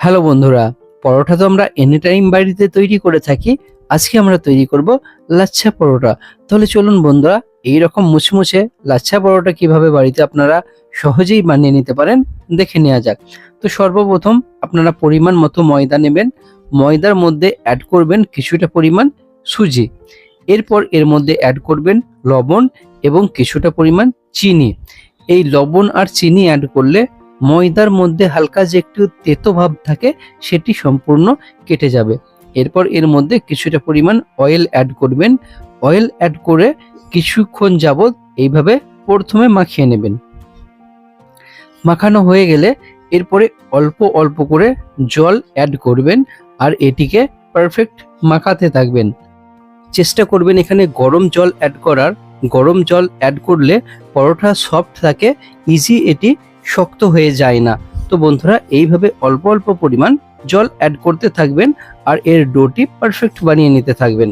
Hello বন্ধুরা, পরোটা তো আমরা এনি টাইম বাড়িতে তৈরি করে থাকি, আজকে আমরা তৈরি করব লাচ্ছা পরোটা। তাহলে চলুন বন্ধুরা এই রকম মুচমুচে লাচ্ছা পরোটা কীভাবে বাড়িতে আপনারা সহজেই বানিয়ে নিতে পারেন, দেখে নেওয়া যাক। তো সর্বপ্রথম আপনারা পরিমাণ মতো ময়দা নেবেন, ময়দার মধ্যে অ্যাড করবেন কিছুটা পরিমাণ সুজি। এরপর এর মধ্যে অ্যাড করবেন লবণ এবং কিছুটা পরিমাণ চিনি। এই লবণ আর চিনি অ্যাড করলে ময়দার মধ্যে হালকা যে একটু তেতো ভাব থাকে, সেটি সম্পূর্ণ কেটে যাবে। এরপর এর মধ্যে কিছুটা পরিমাণ অয়েল অ্যাড করবেন। অয়েল অ্যাড করে কিছুক্ষণ যাবত এইভাবে প্রথমে মাখিয়ে নেবেন। মাখানো হয়ে গেলে এরপরে অল্প অল্প করে জল অ্যাড করবেন আর এটিকে পারফেক্ট মাখাতে থাকবেন। চেষ্টা করবেন এখানে গরম জল অ্যাড করার। গরম জল অ্যাড করলে পরোটা সফট থাকে ইজি এটি শক্ত হয়ে যায় না। তো বন্ধুরা, এইভাবে অল্প অল্প পরিমাণ জল অ্যাড করতে থাকবেন আর এর ডোটি পারফেক্ট বানিয়ে নিতে থাকবেন।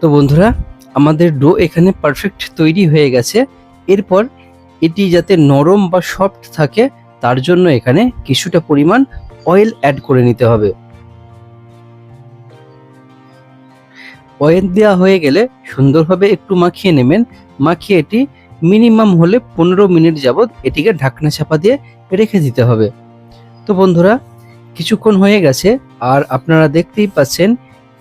তো বন্ধুরা, আমাদের ডো এখানে পারফেক্ট তৈরি হয়ে গেছে। এরপর এটি যাতে নরম বা সফট থাকে, তার জন্য এখানে কিছুটা পরিমাণ অয়েল অ্যাড করে নিতে হবে। অয়েল দেওয়া হয়ে গেলে সুন্দরভাবে একটু মাখিয়ে নেবেন। মাখিয়ে এটি মিনিমাম হলে পনেরো মিনিট যাবৎ এটিকে ঢাকনা চাপা দিয়ে রেখে দিতে হবে। তো বন্ধুরা, কিছুক্ষণ হয়ে গেছে আর আপনারা দেখতেই পাচ্ছেন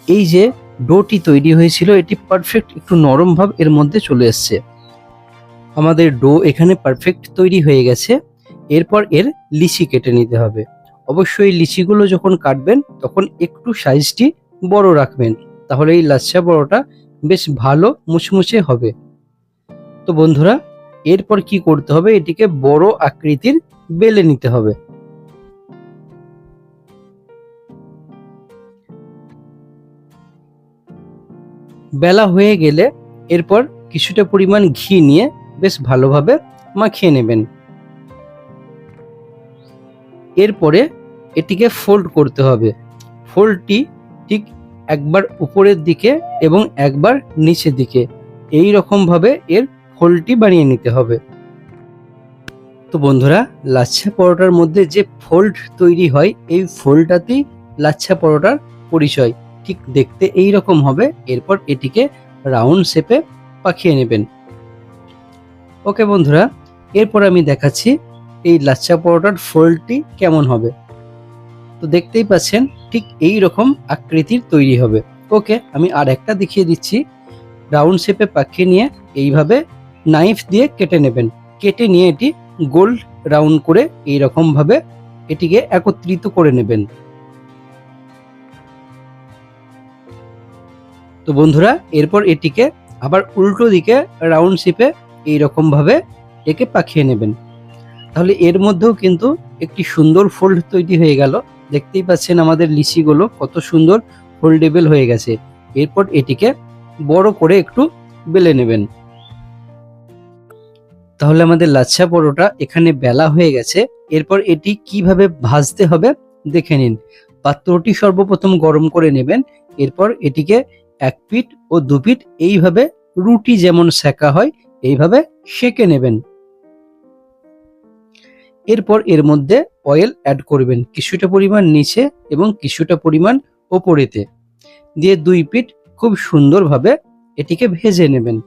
এই যে ডোটি তৈরি হয়েছিল, এটি পারফেক্ট একটু নরম ভাব এর মধ্যে চলে এসছে। আমাদের ডো এখানে পারফেক্ট তৈরি হয়ে গেছে, এরপর এর লিচি কেটে নিতে হবে। অবশ্যই লিচিগুলো যখন কাটবেন, তখন একটু সাইজটি বড় রাখবেন তাহলে এই লাচ্ছা বড়টা বেশ ভালো মুচমুচে হবে। তো বন্ধুরা, এরপর কি করতে হবে? এটিকে বড় আকৃতির বেলে নিতে হবে। বেলা হয়ে গেলে এরপর কিছুটা পরিমাণ ঘি নিয়ে বেশ ভালোভাবে মাখিয়ে নেবেন। এরপরে এটিকে ফোল্ড করতে হবে। ফোল্ডটি ঠিক একবার উপরের দিকে এবং একবার নিচের দিকে। এই রকম ভাবে এর ফোল্ডটি বানিয়ে নিতে হবে। তো বন্ধুরা, লাচ্ছা পরোটার মধ্যে যে ফোল্ড তৈরি হয়, এই ফোল্ডটাতেই লাচ্ছা পরোটার পরিচয়। ঠিক দেখতে এই রকম হবে, এরপর এটিকে রাউন্ড শেপে পাখিয়ে নেবেন। ওকে বন্ধুরা, এরপর আমি দেখাচ্ছি এই লাচ্ছা পরোটার ফোল্ডটি কেমন হবে। তো দেখতেই পাচ্ছেন, ঠিক এই রকম আকৃতির তৈরি হবে। ওকে, আমি আর একটা দেখিয়ে দিচ্ছি। রাউন্ড শেপে পাখিয়ে নিয়ে এইভাবে নাইফ দিয়ে কেটে নেবেন। কেটে নিয়ে এটি গোল রাউন্ড করে এই ভাবে এটিকে একত্রিত করে নেবেন। তো বন্ধুরা, এরপর এটিকে আবার উল্টো দিকে রাউন্ড শেপে এই ভাবে একে পাখিয়ে নেবেন। তাহলে এর মধ্যেও কিন্তু একটি সুন্দর ফোল্ড তৈরি হয়ে গেল। দেখতেই পাচ্ছেন আমাদের লিচিগুলো কত সুন্দর ফোল্ডেবল হয়ে গেছে। এরপর এটিকে বড় করে একটু বেলে নেবেন। তাহলে আমাদের লাচ্ছা পরোটা এখানে বেলা হয়ে গেছে। এরপর এটি কীভাবে ভাজতে হবে দেখে নিন। পাত্রটি সর্বপ্রথম গরম করে নেবেন। এরপর এটিকে এক পিঠ ও দু পিঠ এইভাবে রুটি যেমন সেকা হয়, এইভাবে সেকে নেবেন। এরপর এর মধ্যে অয়েল অ্যাড করবেন কিছুটা পরিমাণ নিচে এবং কিছুটা পরিমাণ ওপরেতে। দিয়ে দুই পিঠ খুব সুন্দরভাবে এটিকে ভেজে নেবেন।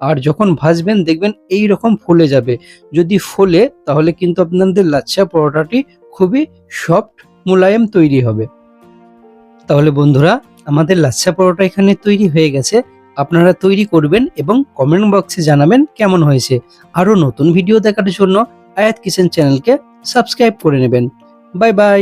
আর যখন ভাজবেন দেখবেন এই রকম ফুলে যাবে। যদি ফোলে তাহলে কিন্তু আপনাদের লাচ্ছা পরোটাটি খুবই সফট মোলায়েম তৈরি হবে। তাহলে বন্ধুরা, আমাদের লাচ্ছা পরোটা এখানে তৈরি হয়ে গেছে। আপনারা তৈরি করবেন এবং কমেন্ট বক্সে জানাবেন কেমন হয়েছে। আরও নতুন ভিডিও দেখার জন্য আয়াত কিচেন চ্যানেলকে সাবস্ক্রাইব করে নেবেন। Bye bye